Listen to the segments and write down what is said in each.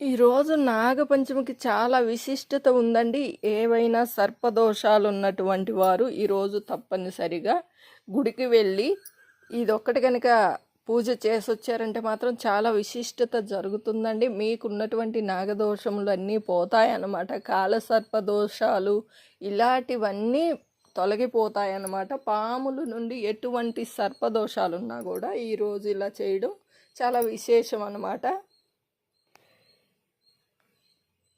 ఈరోజు నాగపంచమికి చాలా విశిష్టత ఉందండి. ఏవైనా సర్పదోషాలు ఉన్నటువంటి వారు ఈరోజు తప్పనిసరిగా గుడికి వెళ్ళి ఇదొక్కటి కనుక పూజ చేసి వచ్చారంటే మాత్రం చాలా విశిష్టత జరుగుతుందండి. మీకున్నటువంటి నాగదోషములు అన్నీ పోతాయన్నమాట. కాలసర్పదోషాలు ఇలాంటివన్నీ తొలగిపోతాయన్నమాట. పాముల నుండి ఎటువంటి సర్పదోషాలు ఉన్నా కూడా ఈరోజు ఇలా చేయడం చాలా విశేషం అన్నమాట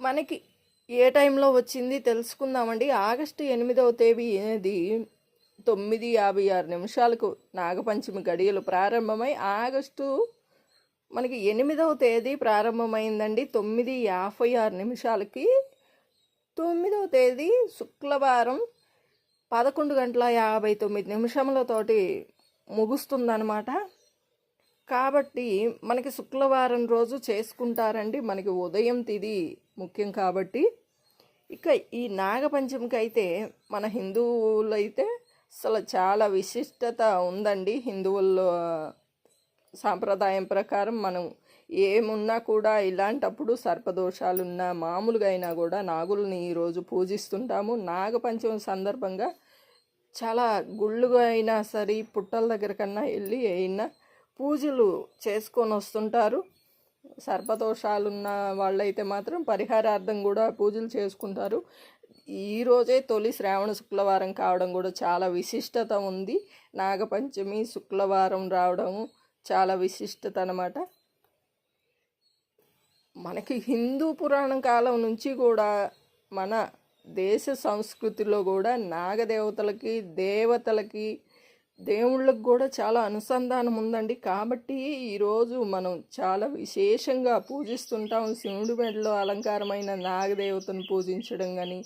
మనకి ఏ టైంలో వచ్చింది తెలుసుకుందామండి. ఆగస్టు ఎనిమిదవ తేదీ తొమ్మిది యాభై ఆరు నిమిషాలకు నాగపంచమి గడియలు ప్రారంభమై ఆగస్టు మనకి ఎనిమిదవ తేదీ ప్రారంభమైందండి. తొమ్మిది యాభై ఆరు నిమిషాలకి తొమ్మిదవ తేదీ శుక్రవారం పదకొండు గంటల యాభై తొమ్మిది నిమిషములతోటి ముగుస్తుందన్నమాట. కాబట్టి మనకి శుక్రవారం రోజు చేసుకుంటారండి. మనకి ఉదయం తిది ముఖ్యం కాబట్టి. ఇక ఈ నాగపంచమికి అయితే మన హిందువులు అయితే అసలు చాలా విశిష్టత ఉందండి. హిందువుల్లో సాంప్రదాయం ప్రకారం మనం ఏమున్నా కూడా ఇలాంటప్పుడు సర్పదోషాలున్నా మామూలుగా అయినా కూడా నాగుల్ని ఈరోజు పూజిస్తుంటాము. నాగపంచమి సందర్భంగా చాలా గుళ్ళుగా అయినా సరే పుట్టల దగ్గర కన్నా వెళ్ళి అయినా పూజలు చేసుకొని వస్తుంటారు. సర్పదోషాలున్న వాళ్ళైతే మాత్రం పరిహారార్థం కూడా పూజలు చేసుకుంటారు. ఈరోజే తొలి శ్రావణ శుక్రవారం కావడం కూడా చాలా విశిష్టత ఉంది. నాగపంచమి శుక్రవారం రావడం చాలా విశిష్టత అనమాట మనకి హిందూ పురాణం కాలం నుంచి కూడా మన దేశ సంస్కృతిలో కూడా నాగదేవతలకి దేవతలకి దేవుళ్ళకి కూడా చాలా అనుసంధానం ఉందండి. కాబట్టి ఈరోజు మనం చాలా విశేషంగా పూజిస్తుంటాం. శివుడి మెడలో అలంకారమైన నాగదేవతను పూజించడం కానీ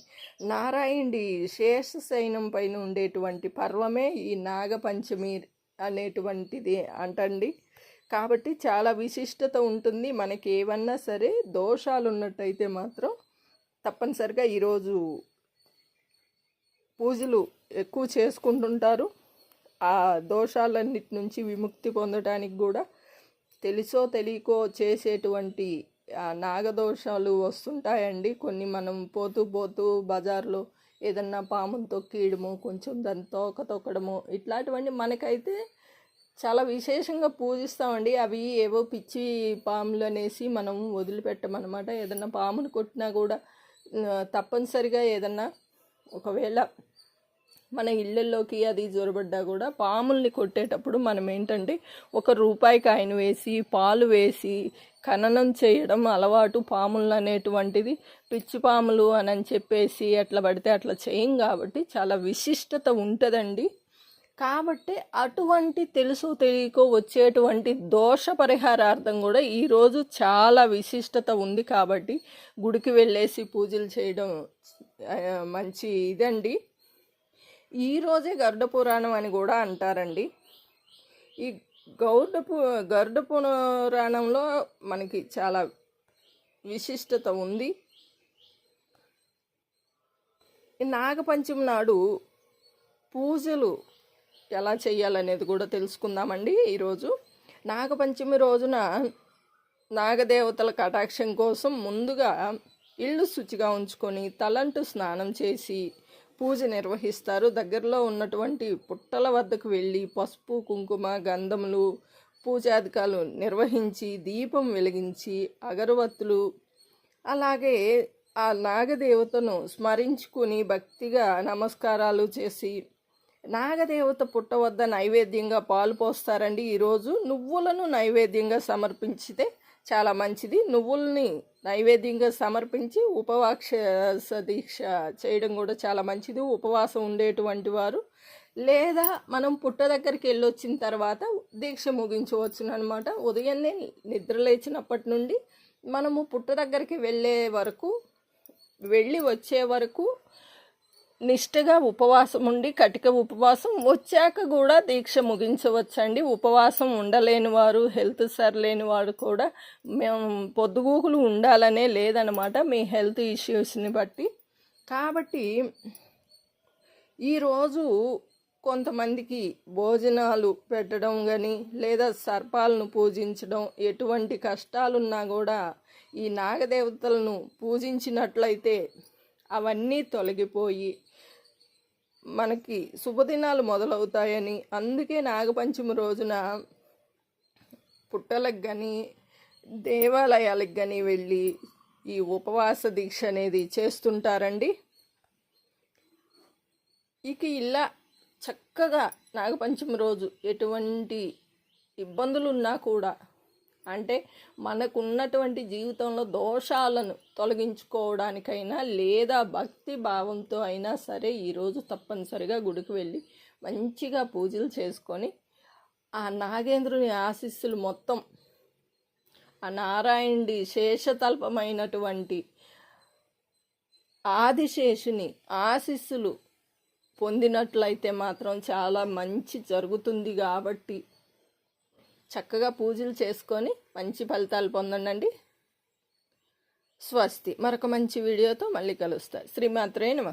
నారాయణుడి శేషశయనం పైన ఉండేటువంటి పర్వమే ఈ నాగపంచమి అనేటువంటిది అంటండి. కాబట్టి చాలా విశిష్టత ఉంటుంది. మనకి ఏమన్నా సరే దోషాలు ఉన్నట్టయితే మాత్రం తప్పనిసరిగా ఈరోజు పూజలు ఎక్కువ చేసుకుంటుంటారు. ఆ దోషాలన్నిటి నుంచి విముక్తి పొందడానికి కూడా తెలుసో తెలియకో చేసేటువంటి నాగదోషాలు వస్తుంటాయండి. కొన్ని మనం పోతూ పోతూ బజార్లో ఏదన్నా పామును తొక్కియడము కొంచెం దాన్ని తోక తొక్కడము ఇట్లాంటివన్నీ మనకైతే చాలా విశేషంగా పూజిస్తామండి. అవి ఏవో పిచ్చి పాములు అనేసి మనం వదిలిపెట్టమన్నమాట. ఏదన్నా పామును కొట్టినా కూడా తప్పనిసరిగా ఏదన్నా ఒకవేళ మన ఇళ్ళల్లోకి అది జ్వరబడ్డా కూడా పాముల్ని కొట్టేటప్పుడు మనం ఏంటంటే ఒక రూపాయి కాయను వేసి పాలు వేసి ఖననం చేయడం అలవాటు పాములు అనేటువంటిది పిచ్చి పాములు అని చెప్పేసి ఎట్లా పడితే అట్లా చేయం కాబట్టి చాలా విశిష్టత ఉంటుందండి. కాబట్టి అటువంటి తెలుసు తెలియకో వచ్చేటువంటి దోష పరిహారార్థం కూడా ఈరోజు చాలా విశిష్టత ఉంది కాబట్టి గుడికి వెళ్ళేసి పూజలు చేయడం మంచి ఇదండి. ఈరోజే గరుడ పురాణం అని కూడా అంటారండి. ఈ గౌడ పు గరుడ పురాణంలో మనకి చాలా విశిష్టత ఉంది. ఈ నాగపంచమి నాడు పూజలు ఎలా చేయాలనేది కూడా తెలుసుకుందామండి ఈరోజు. నాగపంచమి రోజున నాగదేవతల కటాక్షం కోసం ముందుగా ఇల్లు శుచిగా ఉంచుకొని తలంటు స్నానం చేసి పూజ నిర్వహిస్తారు. దగ్గరలో ఉన్నటువంటి పుట్టల వద్దకు వెళ్ళి పసుపు కుంకుమ గంధములు పూజాధికాలు నిర్వహించి దీపం వెలిగించి అగరవత్తులు అలాగే ఆ నాగదేవతను స్మరించుకుని భక్తిగా నమస్కారాలు చేసి నాగదేవత పుట్ట వద్ద నైవేద్యంగా పాలు పోస్తారండి. ఈరోజు నువ్వులను నైవేద్యంగా సమర్పించితే చాలా మంచిది. నువ్వుల్ని నైవేద్యంగా సమర్పించి ఉపవాస దీక్ష చేయడం కూడా చాలా మంచిది. ఉపవాసం ఉండేటువంటి వారు. లేదా మనం పుట్ట దగ్గరికి వెళ్ళొచ్చిన తర్వాత దీక్ష ముగించవచ్చు అనమాట ఉదయాన్నే నిద్ర లేచినప్పటి నుండి మనము పుట్ట దగ్గరికి వెళ్ళే వరకు వెళ్ళి వచ్చే వరకు నిష్ఠగా ఉపవాసం ఉండి కటిక ఉపవాసం వచ్చాక కూడా దీక్ష ముగించవచ్చండి. ఉపవాసం ఉండలేని వారు హెల్త్ సరిలేని వారు కూడా మేము పొద్దుగూకులు ఉండాలనే లేదనమాట మీ హెల్త్ ఇష్యూస్ని బట్టి. కాబట్టి ఈరోజు కొంతమందికి భోజనాలు పెట్టడం కానీ లేదా సర్పాలను పూజించడం ఎటువంటి కష్టాలున్నా కూడా ఈ నాగదేవతలను పూజించినట్లయితే అవన్నీ తొలగిపోయి మనకి శుభదినాలు మొదలవుతాయని అందుకే నాగపంచమి రోజున పుట్టలకు కానీ దేవాలయాలకు కానీ వెళ్ళి ఈ ఉపవాస దీక్ష అనేది చేస్తుంటారండి. ఇక ఇలా చక్కగా నాగపంచమి రోజు ఎటువంటి ఇబ్బందులు ఉన్నా కూడా అంటే మనకున్నటువంటి జీవితంలో దోషాలను తొలగించుకోవడానికైనా లేదా భక్తి భావంతో అయినా సరే ఈరోజు తప్పనిసరిగా గుడికి వెళ్ళి మంచిగా పూజలు చేసుకొని ఆ నాగేంద్రుని ఆశీస్సులు మొత్తం ఆ నారాయణుడి శేషతల్పమైనటువంటి ఆదిశేషుని ఆశీస్సులు పొందినట్లయితే మాత్రం చాలా మంచి జరుగుతుంది కాబట్టి చక్కగా పూజలు చేసుకొని మంచి ఫలితాలు పొందండి స్వస్తి. మరొక మంచి వీడియోతో మళ్ళీ కలుస్తా శ్రీమాత్రే నమ.